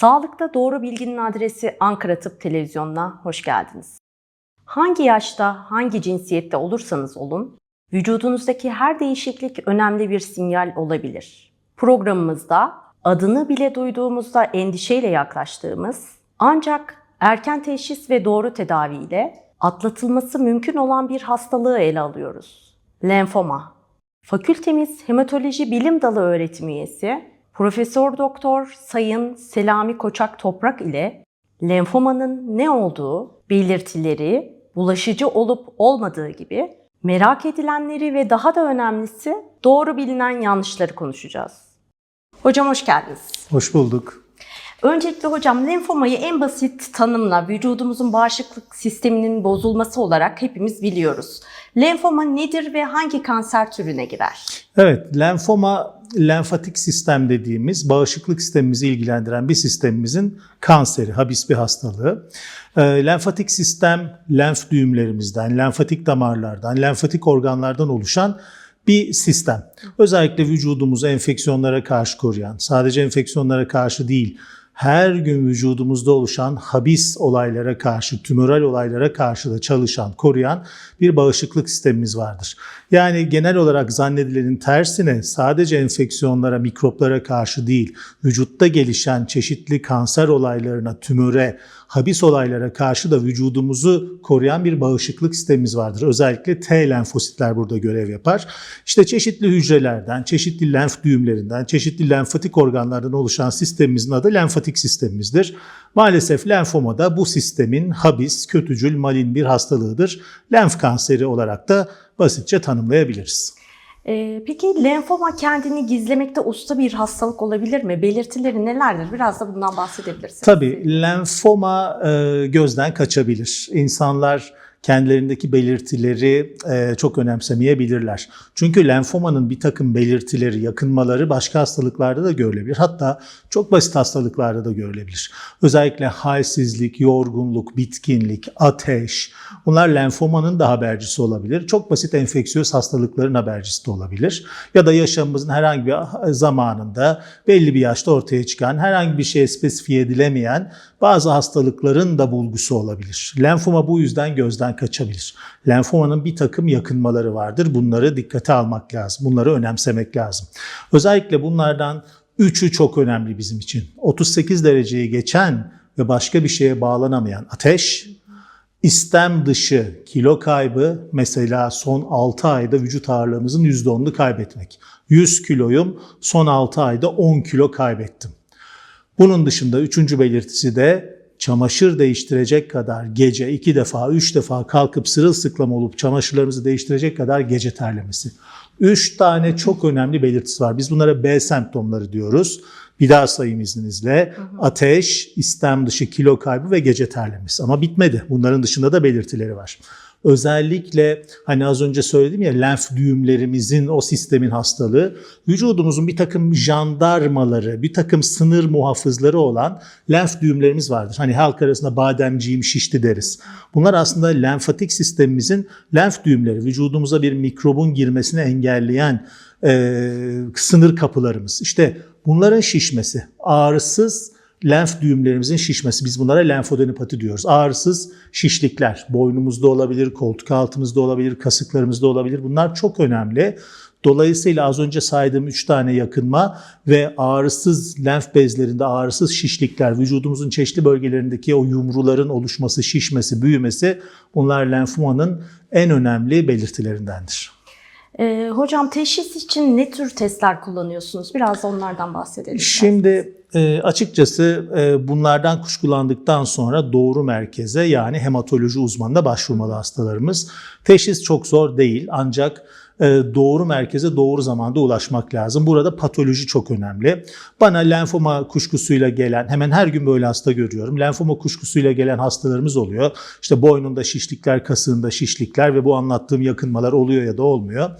Sağlıkta Doğru Bilginin adresi Ankara Tıp Televizyonu'na hoş geldiniz. Hangi yaşta, hangi cinsiyette olursanız olun, vücudunuzdaki her değişiklik önemli bir sinyal olabilir. Programımızda adını bile duyduğumuzda endişeyle yaklaştığımız ancak erken teşhis ve doğru tedaviyle atlatılması mümkün olan bir hastalığı ele alıyoruz. Lenfoma. Fakültemiz Hematoloji Bilim Dalı öğretim üyesi Profesör Doktor Sayın Selami Koçak Toprak ile lenfomanın ne olduğu, belirtileri, bulaşıcı olup olmadığı gibi merak edilenleri ve daha da önemlisi doğru bilinen yanlışları konuşacağız. Hocam hoş geldiniz. Hoş bulduk. Öncelikle hocam lenfomayı en basit tanımla vücudumuzun bağışıklık sisteminin bozulması olarak hepimiz biliyoruz. Lenfoma nedir ve hangi kanser türüne girer? Evet, lenfoma lenfatik sistem dediğimiz bağışıklık sistemimizi ilgilendiren bir sistemimizin kanseri, habis bir hastalığı. E, lenfatik sistem lenf düğümlerimizden, lenfatik damarlardan, lenfatik organlardan oluşan bir sistem. Özellikle vücudumuzu enfeksiyonlara karşı koruyan, sadece enfeksiyonlara karşı değil, her gün vücudumuzda oluşan habis olaylara karşı, tümöral olaylara karşı da çalışan, koruyan bir bağışıklık sistemimiz vardır. Yani genel olarak zannedilenin tersine sadece enfeksiyonlara, mikroplara karşı değil, vücutta gelişen çeşitli kanser olaylarına, tümöre, habis olaylara karşı da vücudumuzu koruyan bir bağışıklık sistemimiz vardır. Özellikle T lenfositler burada görev yapar. İşte çeşitli hücrelerden, çeşitli lenf düğümlerinden, çeşitli lenfatik organlardan oluşan sistemimizin adı lenfatik sistemimizdir. Maalesef lenfoma da bu sistemin habis, kötücül, malin bir hastalığıdır. Lenf kanseri olarak da basitçe tanımlayabiliriz. Ee, peki lenfoma kendini gizlemekte usta bir hastalık olabilir mi? Belirtileri nelerdir? Biraz da bundan bahsedebilirsiniz. Tabii lenfoma e, gözden kaçabilir. İnsanlar kendilerindeki belirtileri e, çok önemsemeyebilirler. Çünkü lenfomanın bir takım belirtileri, yakınmaları başka hastalıklarda da görülebilir. Hatta çok basit hastalıklarda da görülebilir. Özellikle halsizlik, yorgunluk, bitkinlik, ateş bunlar lenfomanın da habercisi olabilir. Çok basit enfeksiyöz hastalıkların habercisi de olabilir. Ya da yaşamımızın herhangi bir zamanında belli bir yaşta ortaya çıkan herhangi bir şeye spesifiye edilemeyen bazı hastalıkların da bulgusu olabilir. Lenfoma bu yüzden gözden kaçabilir. Lenfomanın bir takım yakınmaları vardır. Bunları dikkate almak lazım. Bunları önemsemek lazım. Özellikle bunlardan üçü çok önemli bizim için. 38 dereceyi geçen ve başka bir şeye bağlanamayan ateş, istem dışı kilo kaybı, mesela son 6 ayda vücut ağırlığımızın %10'unu kaybetmek. 100 kiloyum, son 6 ayda 10 kilo kaybettim. Bunun dışında üçüncü belirtisi de çamaşır değiştirecek kadar gece iki defa, üç defa kalkıp sırılsıklam olup çamaşırlarımızı değiştirecek kadar gece terlemesi. Üç tane çok önemli belirtisi var. Biz bunlara B semptomları diyoruz. Bir daha sayayım izninizle. Ateş, istem dışı kilo kaybı ve gece terlemesi. Ama bitmedi. Bunların dışında da belirtileri var. Özellikle hani az önce söyledim ya lenf düğümlerimizin o sistemin hastalığı vücudumuzun bir takım jandarmaları, bir takım sınır muhafızları olan lenf düğümlerimiz vardır. Hani halk arasında bademciğim şişti deriz. Bunlar aslında lenfatik sistemimizin lenf düğümleri, vücudumuza bir mikrobun girmesini engelleyen e, sınır kapılarımız. İşte bunların şişmesi, ağrısız lenf düğümlerimizin şişmesi. Biz bunlara lenfodenopati diyoruz. Ağrısız şişlikler boynumuzda olabilir, koltuk altımızda olabilir, kasıklarımızda olabilir. Bunlar çok önemli. Dolayısıyla az önce saydığım 3 tane yakınma ve ağrısız lenf bezlerinde ağrısız şişlikler, vücudumuzun çeşitli bölgelerindeki o yumruların oluşması, şişmesi, büyümesi bunlar lenfomanın en önemli belirtilerindendir. Ee, hocam teşhis için ne tür testler kullanıyorsunuz? Biraz da onlardan bahsedelim. Şimdi e, açıkçası e, bunlardan kuşkulandıktan sonra doğru merkeze yani hematoloji uzmanına başvurmalı hastalarımız. Teşhis çok zor değil ancak e, doğru merkeze doğru zamanda ulaşmak lazım. Burada patoloji çok önemli. Bana lenfoma kuşkusuyla gelen, hemen her gün böyle hasta görüyorum. Lenfoma kuşkusuyla gelen hastalarımız oluyor. İşte boynunda şişlikler, kasığında şişlikler ve bu anlattığım yakınmalar oluyor ya da olmuyor.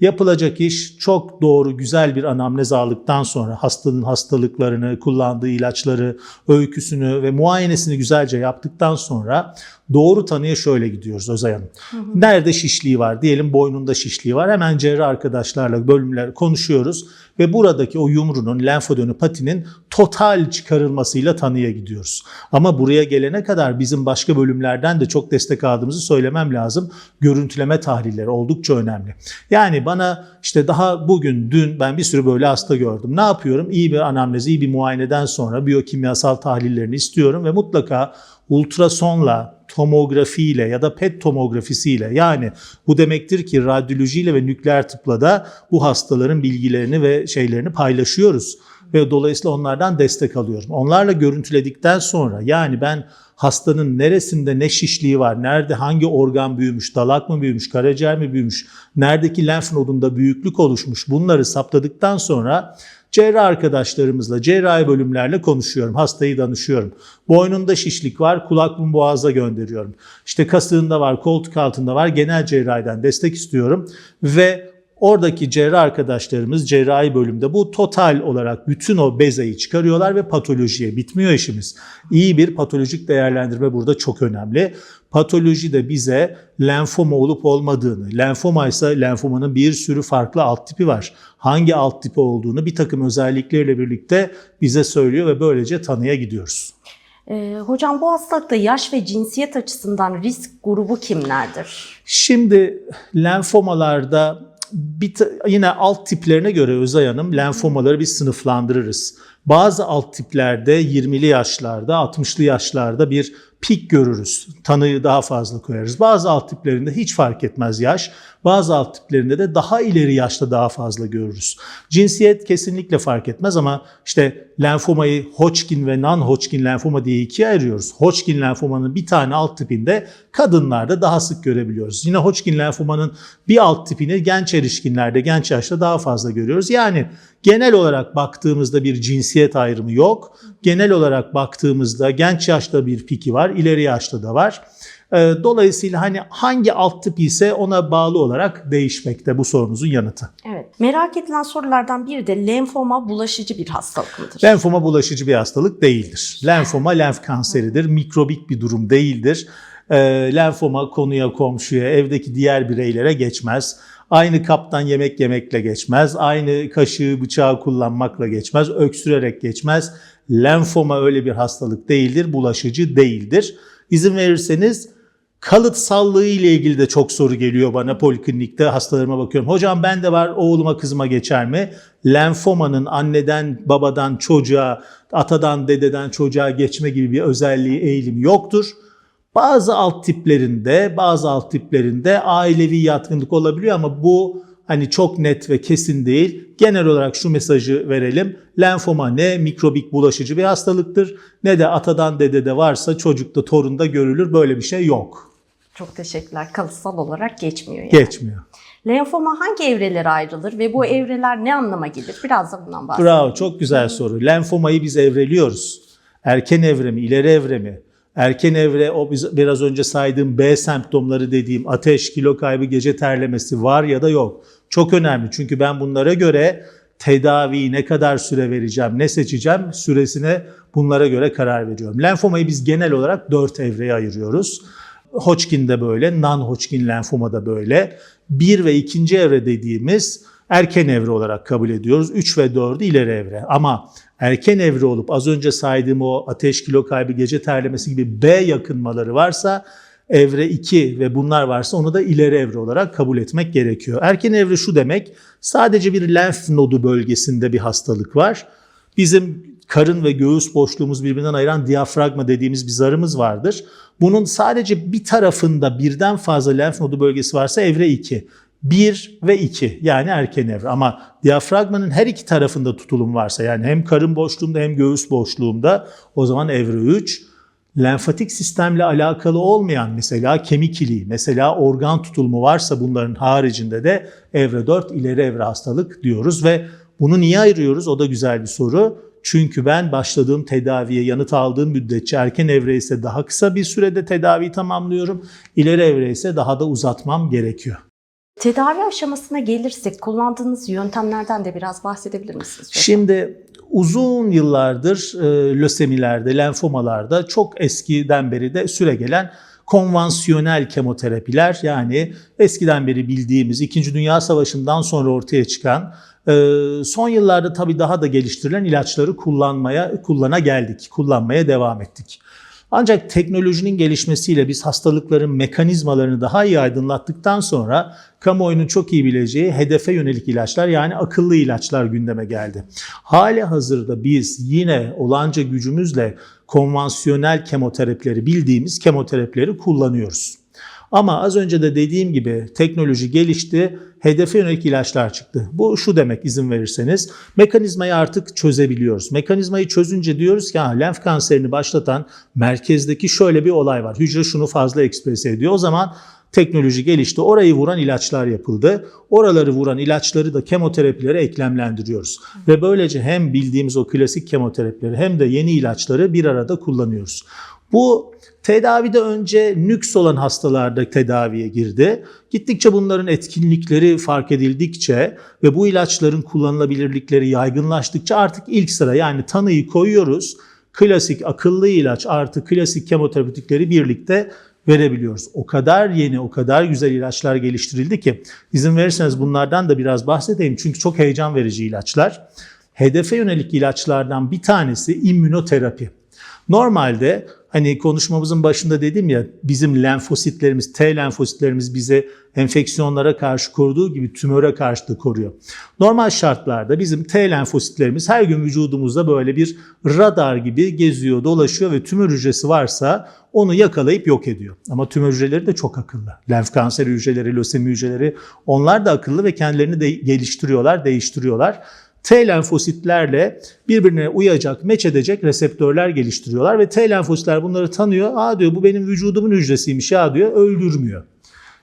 Yapılacak iş çok doğru, güzel bir anamnez aldıktan sonra hastanın hastalıklarını, kullandığı ilaçları, öyküsünü ve muayenesini güzelce yaptıktan sonra doğru tanıya şöyle gidiyoruz Özay Hanım. Nerede şişliği var? Diyelim boynunda şişliği var. Hemen cerrah arkadaşlarla bölümler konuşuyoruz ve buradaki o yumrunun, lenfodönopatinin total çıkarılmasıyla tanıya gidiyoruz. Ama buraya gelene kadar bizim başka bölümlerden de çok destek aldığımızı söylemem lazım. Görüntüleme tahlilleri oldukça önemli. Yani bana işte daha bugün, dün ben bir sürü böyle hasta gördüm. Ne yapıyorum? İyi bir anamnez, iyi bir muayeneden sonra biyokimyasal tahlillerini istiyorum ve mutlaka ultrasonla, tomografiyle ya da PET tomografisiyle yani bu demektir ki radyolojiyle ve nükleer tıpla da bu hastaların bilgilerini ve şeylerini paylaşıyoruz ve dolayısıyla onlardan destek alıyorum. Onlarla görüntüledikten sonra yani ben hastanın neresinde ne şişliği var, nerede hangi organ büyümüş, dalak mı büyümüş, karaciğer mi büyümüş, neredeki lenf nodunda büyüklük oluşmuş? Bunları saptadıktan sonra cerrah arkadaşlarımızla, cerrahi bölümlerle konuşuyorum, hastayı danışıyorum. Boynunda şişlik var, kulak burun boğaza gönderiyorum. İşte kasığında var, koltuk altında var, genel cerrahiden destek istiyorum. Ve Oradaki cerrah arkadaşlarımız cerrahi bölümde bu total olarak bütün o bezeyi çıkarıyorlar ve patolojiye bitmiyor işimiz. İyi bir patolojik değerlendirme burada çok önemli. Patoloji de bize lenfoma olup olmadığını, lenfoma ise lenfomanın bir sürü farklı alt tipi var. Hangi alt tipi olduğunu bir takım özellikleriyle birlikte bize söylüyor ve böylece tanıya gidiyoruz. Ee, hocam bu hastalıkta yaş ve cinsiyet açısından risk grubu kimlerdir? Şimdi lenfomalarda bir yine alt tiplerine göre Özay Hanım lenfomaları biz sınıflandırırız. Bazı alt tiplerde 20'li yaşlarda, 60'lı yaşlarda bir pik görürüz. Tanıyı daha fazla koyarız. Bazı alt tiplerinde hiç fark etmez yaş. Bazı alt tiplerinde de daha ileri yaşta daha fazla görürüz. Cinsiyet kesinlikle fark etmez ama işte lenfomayı Hodgkin ve non-Hodgkin lenfoma diye ikiye ayırıyoruz. Hodgkin lenfomanın bir tane alt tipinde kadınlarda daha sık görebiliyoruz. Yine Hodgkin lenfomanın bir alt tipini genç erişkinlerde, genç yaşta daha fazla görüyoruz. Yani genel olarak baktığımızda bir cinsiyet ayrımı yok. Genel olarak baktığımızda genç yaşta bir piki var, ileri yaşta da var. Ee, Dolayısıyla hani hangi alt tip ise ona bağlı olarak değişmekte bu sorunuzun yanıtı. Evet. Merak edilen sorulardan biri de lenfoma bulaşıcı bir hastalık mıdır? Lenfoma bulaşıcı bir hastalık değildir. Lenfoma lenf kanseridir, mikrobik bir durum değildir. Ee, lenfoma konuya, komşuya, evdeki diğer bireylere geçmez. Aynı kaptan yemek yemekle geçmez. Aynı kaşığı, bıçağı kullanmakla geçmez. Öksürerek geçmez. Lenfoma öyle bir hastalık değildir, bulaşıcı değildir. İzin verirseniz kalıt sallığı ile ilgili de çok soru geliyor bana poliklinikte hastalarıma bakıyorum. Hocam ben de var oğluma kızıma geçer mi? Lenfomanın anneden babadan çocuğa, atadan dededen çocuğa geçme gibi bir özelliği eğilim yoktur. Bazı alt tiplerinde, bazı alt tiplerinde ailevi yatkınlık olabiliyor ama bu hani çok net ve kesin değil. Genel olarak şu mesajı verelim. Lenfoma ne mikrobik bulaşıcı bir hastalıktır ne de atadan dedede varsa çocukta torunda görülür. Böyle bir şey yok. Çok teşekkürler. Kalıtsal olarak geçmiyor yani. Geçmiyor. Lenfoma hangi evrelere ayrılır ve bu evreler ne anlama gelir? Biraz da bundan bahsedelim. Bravo çok güzel soru. Lenfomayı biz evreliyoruz. Erken evre mi, ileri evre mi? Erken evre o biraz önce saydığım B semptomları dediğim ateş, kilo kaybı, gece terlemesi var ya da yok. Çok önemli çünkü ben bunlara göre tedaviyi ne kadar süre vereceğim, ne seçeceğim süresine bunlara göre karar veriyorum. Lenfomayı biz genel olarak 4 evreye ayırıyoruz. Hodgkin'de böyle, non-Hodgkin lenfoma da böyle. 1 ve 2. evre dediğimiz erken evre olarak kabul ediyoruz. 3 ve 4'ü ileri evre. Ama erken evre olup az önce saydığım o ateş, kilo kaybı, gece terlemesi gibi B yakınmaları varsa evre 2 ve bunlar varsa onu da ileri evre olarak kabul etmek gerekiyor. Erken evre şu demek sadece bir lenf nodu bölgesinde bir hastalık var. Bizim karın ve göğüs boşluğumuz birbirinden ayıran diyafragma dediğimiz bir zarımız vardır. Bunun sadece bir tarafında birden fazla lenf nodu bölgesi varsa evre 2. 1 ve 2 yani erken evre ama diyafragmanın her iki tarafında tutulum varsa yani hem karın boşluğunda hem göğüs boşluğunda o zaman evre 3. Lenfatik sistemle alakalı olmayan mesela kemik iliği, mesela organ tutulumu varsa bunların haricinde de evre 4 ileri evre hastalık diyoruz ve bunu niye ayırıyoruz? O da güzel bir soru. Çünkü ben başladığım tedaviye yanıt aldığım müddetçe erken evre ise daha kısa bir sürede tedaviyi tamamlıyorum. İleri evre ise daha da uzatmam gerekiyor. Tedavi aşamasına gelirsek kullandığınız yöntemlerden de biraz bahsedebilir misiniz? hocam? Şimdi uzun yıllardır e, lösemilerde, lenfomalarda çok eskiden beri de süre gelen konvansiyonel kemoterapiler yani eskiden beri bildiğimiz 2. Dünya Savaşı'ndan sonra ortaya çıkan e, son yıllarda tabii daha da geliştirilen ilaçları kullanmaya kullana geldik, kullanmaya devam ettik. Ancak teknolojinin gelişmesiyle biz hastalıkların mekanizmalarını daha iyi aydınlattıktan sonra kamuoyunun çok iyi bileceği hedefe yönelik ilaçlar yani akıllı ilaçlar gündeme geldi. Hali hazırda biz yine olanca gücümüzle konvansiyonel kemoterapileri bildiğimiz kemoterapileri kullanıyoruz. Ama az önce de dediğim gibi teknoloji gelişti, hedefe yönelik ilaçlar çıktı. Bu şu demek izin verirseniz, mekanizmayı artık çözebiliyoruz. Mekanizmayı çözünce diyoruz ki ha, lenf kanserini başlatan merkezdeki şöyle bir olay var. Hücre şunu fazla ekspres ediyor. O zaman teknoloji gelişti. Orayı vuran ilaçlar yapıldı. Oraları vuran ilaçları da kemoterapilere eklemlendiriyoruz. Ve böylece hem bildiğimiz o klasik kemoterapileri hem de yeni ilaçları bir arada kullanıyoruz. Bu tedavide önce nüks olan hastalarda tedaviye girdi. Gittikçe bunların etkinlikleri fark edildikçe ve bu ilaçların kullanılabilirlikleri yaygınlaştıkça artık ilk sıra yani tanıyı koyuyoruz. Klasik akıllı ilaç artı klasik kemoterapetikleri birlikte verebiliyoruz. O kadar yeni, o kadar güzel ilaçlar geliştirildi ki izin verirseniz bunlardan da biraz bahsedeyim. Çünkü çok heyecan verici ilaçlar. Hedefe yönelik ilaçlardan bir tanesi immünoterapi. Normalde hani konuşmamızın başında dedim ya bizim lenfositlerimiz, T lenfositlerimiz bize enfeksiyonlara karşı koruduğu gibi tümöre karşı da koruyor. Normal şartlarda bizim T lenfositlerimiz her gün vücudumuzda böyle bir radar gibi geziyor, dolaşıyor ve tümör hücresi varsa onu yakalayıp yok ediyor. Ama tümör hücreleri de çok akıllı. Lenf kanseri hücreleri, lösemi hücreleri onlar da akıllı ve kendilerini de geliştiriyorlar, değiştiriyorlar. T lenfositlerle birbirine uyacak, meç edecek reseptörler geliştiriyorlar ve T lenfositler bunları tanıyor. Aa diyor bu benim vücudumun hücresiymiş ya diyor öldürmüyor.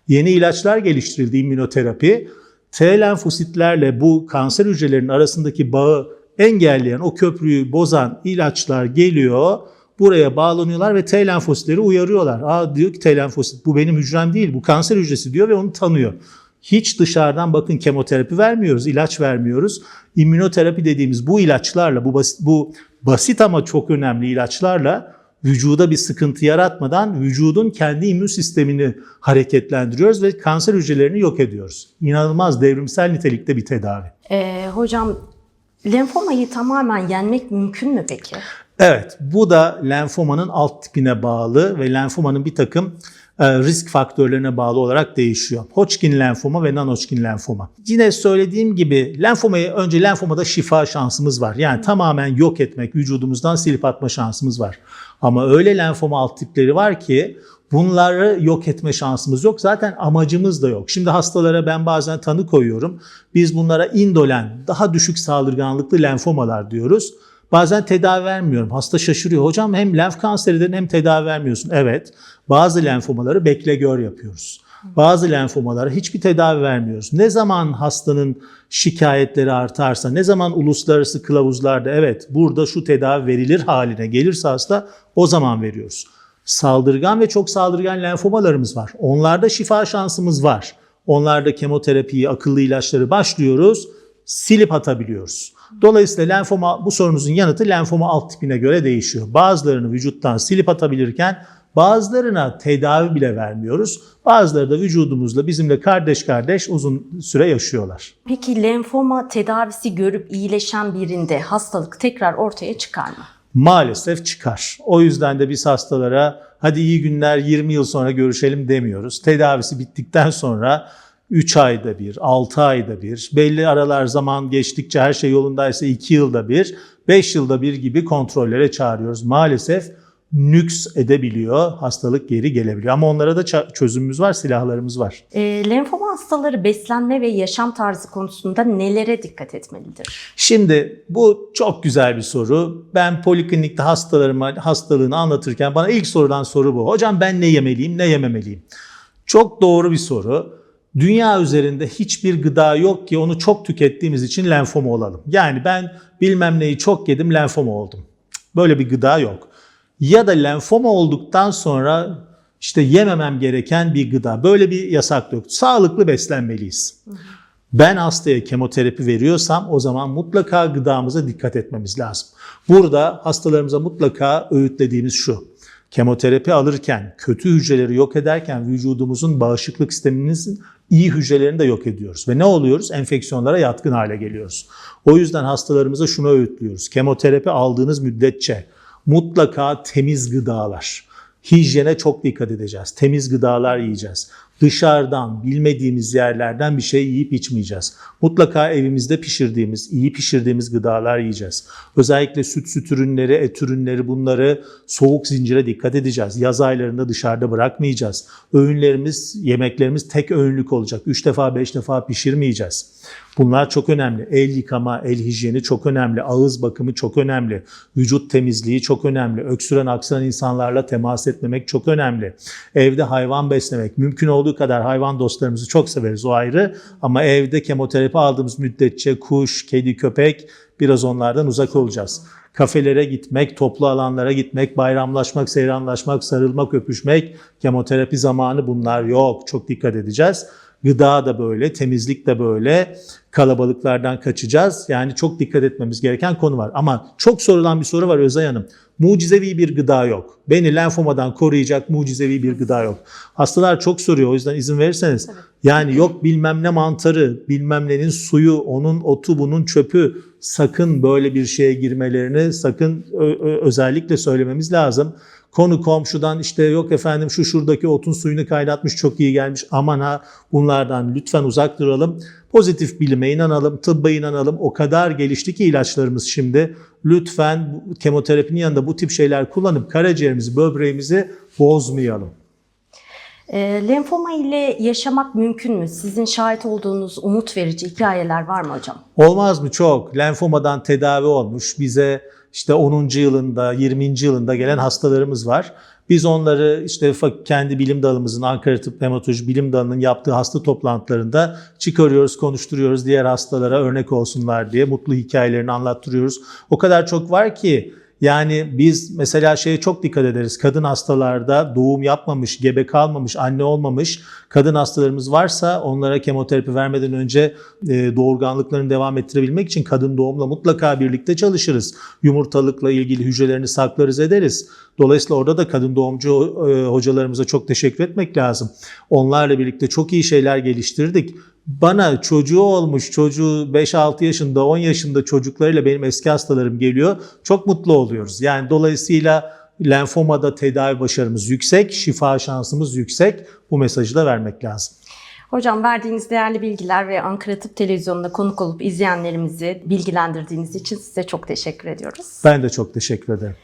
Yeni ilaçlar geliştirildi immünoterapi. T lenfositlerle bu kanser hücrelerinin arasındaki bağı engelleyen, o köprüyü bozan ilaçlar geliyor. Buraya bağlanıyorlar ve T lenfositleri uyarıyorlar. Aa diyor ki T lenfosit bu benim hücrem değil, bu kanser hücresi diyor ve onu tanıyor. Hiç dışarıdan bakın kemoterapi vermiyoruz, ilaç vermiyoruz. İmmünoterapi dediğimiz bu ilaçlarla, bu basit, bu basit ama çok önemli ilaçlarla vücuda bir sıkıntı yaratmadan vücudun kendi immün sistemini hareketlendiriyoruz ve kanser hücrelerini yok ediyoruz. İnanılmaz devrimsel nitelikte bir tedavi. Ee, hocam lenfomayı tamamen yenmek mümkün mü peki? Evet, bu da lenfomanın alt tipine bağlı ve lenfomanın bir takım risk faktörlerine bağlı olarak değişiyor. Hodgkin lenfoma ve non-Hodgkin lenfoma. Yine söylediğim gibi lenfomayı önce lenfomada şifa şansımız var. Yani tamamen yok etmek, vücudumuzdan silip atma şansımız var. Ama öyle lenfoma alt tipleri var ki bunları yok etme şansımız yok. Zaten amacımız da yok. Şimdi hastalara ben bazen tanı koyuyorum. Biz bunlara indolen, daha düşük saldırganlıklı lenfomalar diyoruz. Bazen tedavi vermiyorum. Hasta şaşırıyor. Hocam hem lenf kanserinden hem tedavi vermiyorsun. Evet. Bazı lenfomaları bekle gör yapıyoruz. Bazı lenfomalara hiçbir tedavi vermiyoruz. Ne zaman hastanın şikayetleri artarsa, ne zaman uluslararası kılavuzlarda evet burada şu tedavi verilir haline gelirse hasta o zaman veriyoruz. Saldırgan ve çok saldırgan lenfomalarımız var. Onlarda şifa şansımız var. Onlarda kemoterapiyi, akıllı ilaçları başlıyoruz, silip atabiliyoruz. Dolayısıyla lenfoma bu sorunuzun yanıtı lenfoma alt tipine göre değişiyor. Bazılarını vücuttan silip atabilirken bazılarına tedavi bile vermiyoruz. Bazıları da vücudumuzla bizimle kardeş kardeş uzun süre yaşıyorlar. Peki lenfoma tedavisi görüp iyileşen birinde hastalık tekrar ortaya çıkar mı? Maalesef çıkar. O yüzden de biz hastalara hadi iyi günler 20 yıl sonra görüşelim demiyoruz. Tedavisi bittikten sonra 3 ayda bir, 6 ayda bir, belli aralar zaman geçtikçe her şey yolundaysa 2 yılda bir, 5 yılda bir gibi kontrollere çağırıyoruz. Maalesef nüks edebiliyor, hastalık geri gelebiliyor. Ama onlara da çözümümüz var, silahlarımız var. E, lenfoma hastaları beslenme ve yaşam tarzı konusunda nelere dikkat etmelidir? Şimdi bu çok güzel bir soru. Ben poliklinikte hastalarıma hastalığını anlatırken bana ilk sorulan soru bu. Hocam ben ne yemeliyim, ne yememeliyim? Çok doğru bir soru. Dünya üzerinde hiçbir gıda yok ki onu çok tükettiğimiz için lenfoma olalım. Yani ben bilmem neyi çok yedim lenfoma oldum. Böyle bir gıda yok. Ya da lenfoma olduktan sonra işte yememem gereken bir gıda. Böyle bir yasak yok. Sağlıklı beslenmeliyiz. Ben hastaya kemoterapi veriyorsam o zaman mutlaka gıdamıza dikkat etmemiz lazım. Burada hastalarımıza mutlaka öğütlediğimiz şu. Kemoterapi alırken, kötü hücreleri yok ederken vücudumuzun bağışıklık sistemimizin iyi hücrelerini de yok ediyoruz. Ve ne oluyoruz? Enfeksiyonlara yatkın hale geliyoruz. O yüzden hastalarımıza şunu öğütlüyoruz. Kemoterapi aldığınız müddetçe mutlaka temiz gıdalar, hijyene çok dikkat edeceğiz. Temiz gıdalar yiyeceğiz. Dışarıdan, bilmediğimiz yerlerden bir şey yiyip içmeyeceğiz. Mutlaka evimizde pişirdiğimiz, iyi pişirdiğimiz gıdalar yiyeceğiz. Özellikle süt süt ürünleri, et ürünleri bunları soğuk zincire dikkat edeceğiz. Yaz aylarında dışarıda bırakmayacağız. Öğünlerimiz, yemeklerimiz tek öğünlük olacak. 3 defa 5 defa pişirmeyeceğiz. Bunlar çok önemli. El yıkama, el hijyeni çok önemli. Ağız bakımı çok önemli. Vücut temizliği çok önemli. Öksüren aksıran insanlarla temas etmemek çok önemli. Evde hayvan beslemek. Mümkün olduğu kadar hayvan dostlarımızı çok severiz o ayrı. Ama evde kemoterapi aldığımız müddetçe kuş, kedi, köpek biraz onlardan uzak olacağız. Kafelere gitmek, toplu alanlara gitmek, bayramlaşmak, seyranlaşmak, sarılmak, öpüşmek, kemoterapi zamanı bunlar yok. Çok dikkat edeceğiz. Gıda da böyle, temizlik de böyle. Kalabalıklardan kaçacağız. Yani çok dikkat etmemiz gereken konu var. Ama çok sorulan bir soru var Özay Hanım. Mucizevi bir gıda yok. Beni lenfomadan koruyacak mucizevi bir gıda yok. Hastalar çok soruyor o yüzden izin verirseniz. Yani yok bilmem ne mantarı, bilmem nenin suyu, onun otu, bunun çöpü. Sakın böyle bir şeye girmelerini sakın özellikle söylememiz lazım. Konu komşudan işte yok efendim şu şuradaki otun suyunu kaynatmış çok iyi gelmiş aman ha bunlardan lütfen uzak duralım. Pozitif bilime inanalım, tıbba inanalım. O kadar gelişti ki ilaçlarımız şimdi. Lütfen kemoterapinin yanında bu tip şeyler kullanıp karaciğerimizi, böbreğimizi bozmayalım. E, lenfoma ile yaşamak mümkün mü? Sizin şahit olduğunuz umut verici hikayeler var mı hocam? Olmaz mı? Çok. Lenfomadan tedavi olmuş. Bize işte 10. yılında, 20. yılında gelen hastalarımız var. Biz onları işte kendi bilim dalımızın, Ankara Tıp Hematoloji Bilim Dalı'nın yaptığı hasta toplantılarında çıkarıyoruz, konuşturuyoruz diğer hastalara örnek olsunlar diye mutlu hikayelerini anlattırıyoruz. O kadar çok var ki yani biz mesela şeye çok dikkat ederiz. Kadın hastalarda doğum yapmamış, gebe kalmamış, anne olmamış kadın hastalarımız varsa onlara kemoterapi vermeden önce e, doğurganlıklarını devam ettirebilmek için kadın doğumla mutlaka birlikte çalışırız. Yumurtalıkla ilgili hücrelerini saklarız ederiz. Dolayısıyla orada da kadın doğumcu e, hocalarımıza çok teşekkür etmek lazım. Onlarla birlikte çok iyi şeyler geliştirdik. Bana çocuğu olmuş, çocuğu 5-6 yaşında, 10 yaşında çocuklarıyla benim eski hastalarım geliyor. Çok mutlu oluyoruz. Yani dolayısıyla lenfomada tedavi başarımız yüksek, şifa şansımız yüksek. Bu mesajı da vermek lazım. Hocam verdiğiniz değerli bilgiler ve Ankara Tıp Televizyonu'nda konuk olup izleyenlerimizi bilgilendirdiğiniz için size çok teşekkür ediyoruz. Ben de çok teşekkür ederim.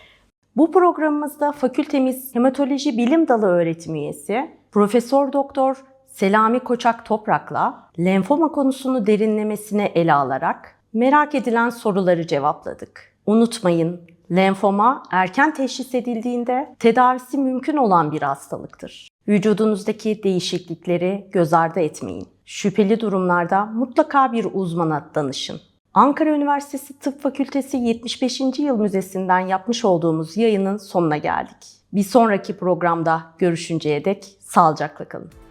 Bu programımızda fakültemiz Hematoloji Bilim Dalı öğretim üyesi Profesör Doktor Selami Koçak Toprak'la lenfoma konusunu derinlemesine ele alarak merak edilen soruları cevapladık. Unutmayın, lenfoma erken teşhis edildiğinde tedavisi mümkün olan bir hastalıktır. Vücudunuzdaki değişiklikleri göz ardı etmeyin. Şüpheli durumlarda mutlaka bir uzmana danışın. Ankara Üniversitesi Tıp Fakültesi 75. Yıl Müzesi'nden yapmış olduğumuz yayının sonuna geldik. Bir sonraki programda görüşünceye dek sağlıcakla kalın.